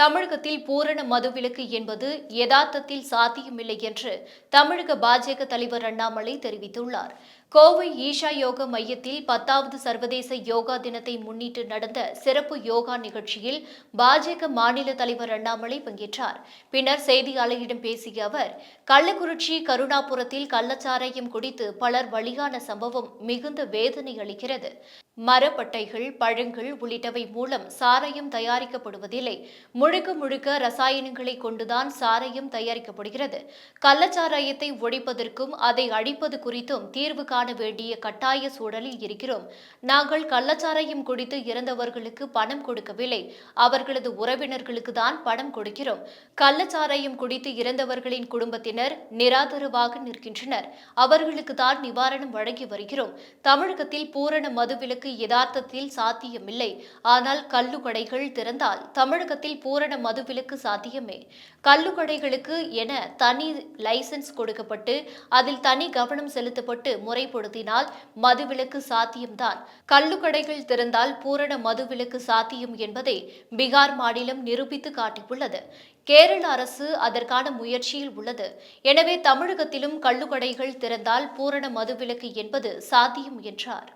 தமிழகத்தில் பூரண மதுவிலக்கு என்பது யதார்த்தத்தில் சாத்தியமில்லை என்று தமிழக பாஜக தலைவர் அண்ணாமலை தெரிவித்துள்ளார். கோவை ஈஷா யோகா மையத்தில் பத்தாவது சர்வதேச யோகா தினத்தை முன்னிட்டு நடந்த சிறப்பு யோகா நிகழ்ச்சியில் பாஜக மாநில தலைவர் அண்ணாமலை பங்கேற்றார். பின்னர் செய்தியாளர்களிடம் பேசிய அவர் கள்ளக்குறிச்சி கருணாபுரத்தில் கள்ளச்சாராயம் குடித்து பலர் பலியான சம்பவம் மிகுந்த வேதனை அளிக்கிறது. மரப்பட்டைகள் பழங்கள் உள்ளிட்டவை மூலம் சாராயம் தயாரிக்கப்படுவதில்லை. முழுக்க முழுக்க ரசாயனங்களை கொண்டுதான் சாராயம் தயாரிக்கப்படுகிறது. கள்ளச்சாராயத்தை ஒழிப்பதற்கும் அதை அழிப்பது குறித்தும் தீர்வு காண வேண்டிய கட்டாய சூழலில் இருக்கிறோம். நாங்கள் கள்ளச்சாராயம் குடித்து இறந்தவர்களுக்கு பணம் கொடுக்கவில்லை. அவர்களது உறவினர்களுக்கு தான் பணம் கொடுக்கிறோம். கள்ளச்சாராயம் குடித்து இறந்தவர்களின் குடும்பத்தினர் நிராதரவாக நிற்கின்றனர். அவர்களுக்கு தான் நிவாரணம் வழங்கி வருகிறோம். தமிழகத்தில் பூரண மதுவிலக்கு யதார்த்தத்தில் சாத்தியமில்லை. ஆனால் கள்ளுக்கடைகள் திறந்தால் தமிழகத்தில் பூரண மதுவிலக்கு சாத்தியமே. கள்ளுக்கடைகளுக்கு என தனி லைசென்ஸ் கொடுக்கப்பட்டு அதில் தனி கவனம் செலுத்தப்பட்டு முறைப்படுத்தினால் மதுவிலக்கு சாத்தியம்தான். கள்ளுக்கடைகள் திறந்தால் பூரண மதுவிலக்கு சாத்தியம் என்பதை பீகார் மாநிலம் நிரூபித்து காட்டியுள்ளது. கேரள அரசு அதற்கான முயற்சியில் உள்ளது. எனவே தமிழகத்திலும் கள்ளுக்கடைகள் திறந்தால் பூரண மதுவிலக்கு என்பது சாத்தியம் என்றார்.